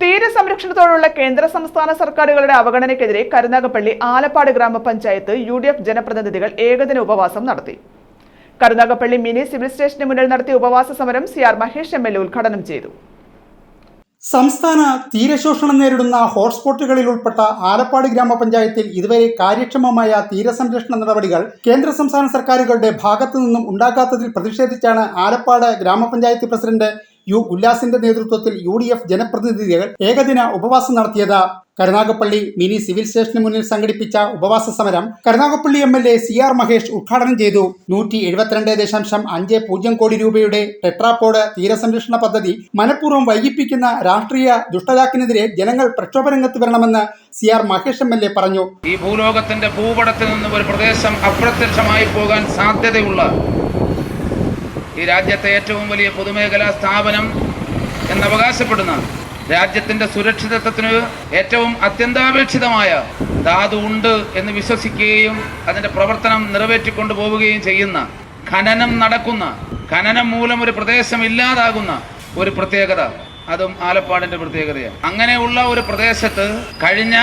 തീരസംരക്ഷണത്തോടുള്ള കേന്ദ്ര സംസ്ഥാന സർക്കാരുകളുടെ അവഗണനയ്ക്കെതിരെ കരുനാഗപ്പള്ളി ആലപ്പാട് ഗ്രാമപഞ്ചായത്ത് യു ഡി എഫ് ജനപ്രതിനിധികൾ ഏകദിന ഉപവാസം നടത്തി. കരുനാഗപ്പള്ളി മിനി സിവിൽ സ്റ്റേഷന് മുന്നിൽ നടത്തിയ ഉപവാസ സമരം C R Mahesh M L A ഉദ്ഘാടനം ചെയ്തു. സംസ്ഥാന തീരശോഷണം നേരിടുന്ന ഹോട്ട്സ്പോട്ടുകളിൽ ഉൾപ്പെട്ട ആലപ്പാട് ഗ്രാമപഞ്ചായത്തിൽ ഇതുവരെ കാര്യക്ഷമമായ തീരസംരക്ഷണ നടപടികൾ കേന്ദ്ര സംസ്ഥാന സർക്കാരുകളുടെ ഭാഗത്തു നിന്നും ഉണ്ടാകാത്തതിൽ പ്രതിഷേധിച്ചാണ് ആലപ്പാട് ഗ്രാമപഞ്ചായത്ത് പ്രസിഡന്റ് യു ഉല്ലാസിന്റെ നേതൃത്വത്തിൽ യു ഡി എഫ് ജനപ്രതിനിധികൾ ഏകദിന ഉപവാസം നടത്തിയത് കരുനാഗപ്പള്ളി മിനി സിവിൽ സ്റ്റേഷന് മുന്നിൽ സംഘടിപ്പിച്ച ഉപവാസ സമരം Karunagappally M L A C R Mahesh ഉദ്ഘാടനം ചെയ്തു. നൂറ്റി എഴുപത്തിരണ്ട് ദശാംശം അഞ്ച് പൂജ്യം കോടി രൂപയുടെ ടെട്രാപോഡ് തീരസംരക്ഷണ പദ്ധതി മനഃപൂർവം വൈകിപ്പിക്കുന്ന രാഷ്ട്രീയ ദുഷ്ടതാക്കിനെതിരെ ജനങ്ങൾ പ്രക്ഷോഭരംഗത്ത് വരണമെന്ന് C R Mahesh M L A പറഞ്ഞു. ഈ ഭൂലോകത്തിന്റെ ഭൂപടത്തിൽ നിന്നും ഒരു പ്രദേശം അപ്രത്യക്ഷമായി പോകാൻ സാധ്യതയുള്ള ഈ രാജ്യത്തെ ഏറ്റവും വലിയ പൊതുമേഖലാ സ്ഥാപനം എന്നവകാശപ്പെടുന്ന രാജ്യത്തിന്റെ സുരക്ഷിതത്വത്തിന് ഏറ്റവും അത്യന്താപേക്ഷിതമായ ധാതു ഉണ്ട് എന്ന് വിശ്വസിക്കുകയും അതിന്റെ പ്രവർത്തനം നിറവേറ്റിക്കൊണ്ടു പോവുകയും ചെയ്യുന്ന ഖനനം നടക്കുന്ന ഖനനം മൂലം ഒരു പ്രദേശം ഇല്ലാതാകുന്ന ഒരു പ്രത്യേകത അതും ആലപ്പാടിന്റെ പ്രത്യേകതയാണ്. അങ്ങനെയുള്ള ഒരു പ്രദേശത്ത് കഴിഞ്ഞ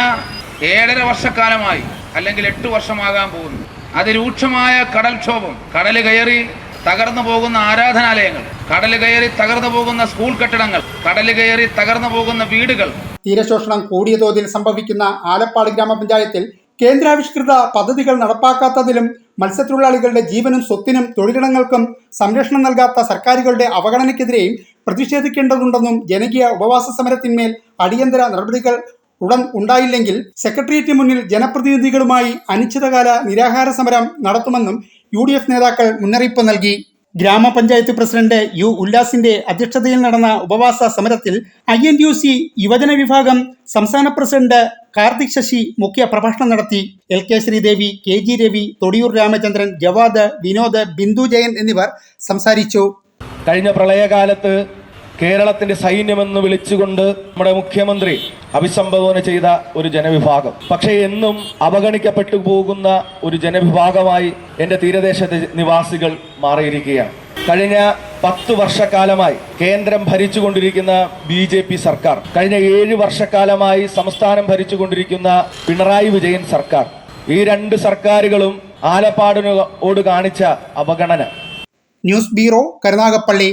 ഏഴര വർഷക്കാലമായി അല്ലെങ്കിൽ എട്ട് വർഷമാകാൻ പോകുന്നു. അതിരൂക്ഷമായ കടൽക്ഷോഭം കടൽ കയറി തകർന്നു പോകുന്ന ആരാധനാലയങ്ങൾ കടൽ കയറി തകർന്നു പോകുന്ന സ്കൂൾ കെട്ടിടങ്ങൾ കടൽ കയറി തകർന്നു പോകുന്ന വീടുകൾ. തീരശോഷണം കൂടിയ തോതിൽ സംഭവിക്കുന്ന ആലപ്പാട് ഗ്രാമപഞ്ചായത്തിൽ കേന്ദ്രാവിഷ്കൃത പദ്ധതികൾ നടപ്പാക്കാത്തതിലും മത്സ്യത്തൊഴിലാളികളുടെ ജീവനും സ്വത്തിനും തൊഴിലിടങ്ങൾക്കും സംരക്ഷണം നൽകാത്ത സർക്കാരുകളുടെ അവഗണനയ്ക്കെതിരെയും പ്രതിഷേധിക്കേണ്ടതുണ്ടെന്നും ജനകീയ ഉപവാസ സമരത്തിന്മേൽ അടിയന്തര നടപടികൾ ഉടൻ ഉണ്ടായില്ലെങ്കിൽ സെക്രട്ടേറിയറ്റിന് മുന്നിൽ ജനപ്രതിനിധികളുമായി അനിശ്ചിതകാല നിരാഹാര സമരം നടത്തുമെന്നും യു ഡി എഫ് നേതാക്കൾ മുന്നറിയിപ്പ് നൽകി. ഗ്രാമപഞ്ചായത്ത് പ്രസിഡന്റ് യു ഉല്ലാസിന്റെ അധ്യക്ഷതയിൽ നടന്ന ഉപവാസ സമരത്തിൽ ഐ എൻ യു സി യുവജന വിഭാഗം സംസ്ഥാന പ്രസിഡന്റ് കാർത്തിക് ശശി മുഖ്യ പ്രഭാഷണം നടത്തി. L K Sreedevi K G Ravi Thodiyoor Ramachandran Javad Vinod Bindu Jayan എന്നിവർ സംസാരിച്ചു. കഴിഞ്ഞ പ്രളയകാലത്ത് കേരളത്തിന്റെ സൈന്യമെന്ന് വിളിച്ചുകൊണ്ട് നമ്മുടെ മുഖ്യമന്ത്രി അഭിസംബോധന ചെയ്ത ഒരു ജനവിഭാഗം. പക്ഷേ എന്നും അവഗണിക്കപ്പെട്ടു പോകുന്ന ഒരു ജനവിഭാഗമായി എന്റെ തീരദേശത്തെ നിവാസികൾ മാറിയിരിക്കുകയാണ്. കഴിഞ്ഞ പത്ത് വർഷക്കാലമായി കേന്ദ്രം ഭരിച്ചുകൊണ്ടിരിക്കുന്ന ബി ജെ പി സർക്കാർ കഴിഞ്ഞ ഏഴ് വർഷക്കാലമായി സംസ്ഥാനം ഭരിച്ചുകൊണ്ടിരിക്കുന്ന പിണറായി വിജയൻ സർക്കാർ ഈ രണ്ട് സർക്കാരുകളും ആലപ്പാടിനോട് കാണിച്ച അവഗണന. News bureau Karunagappally.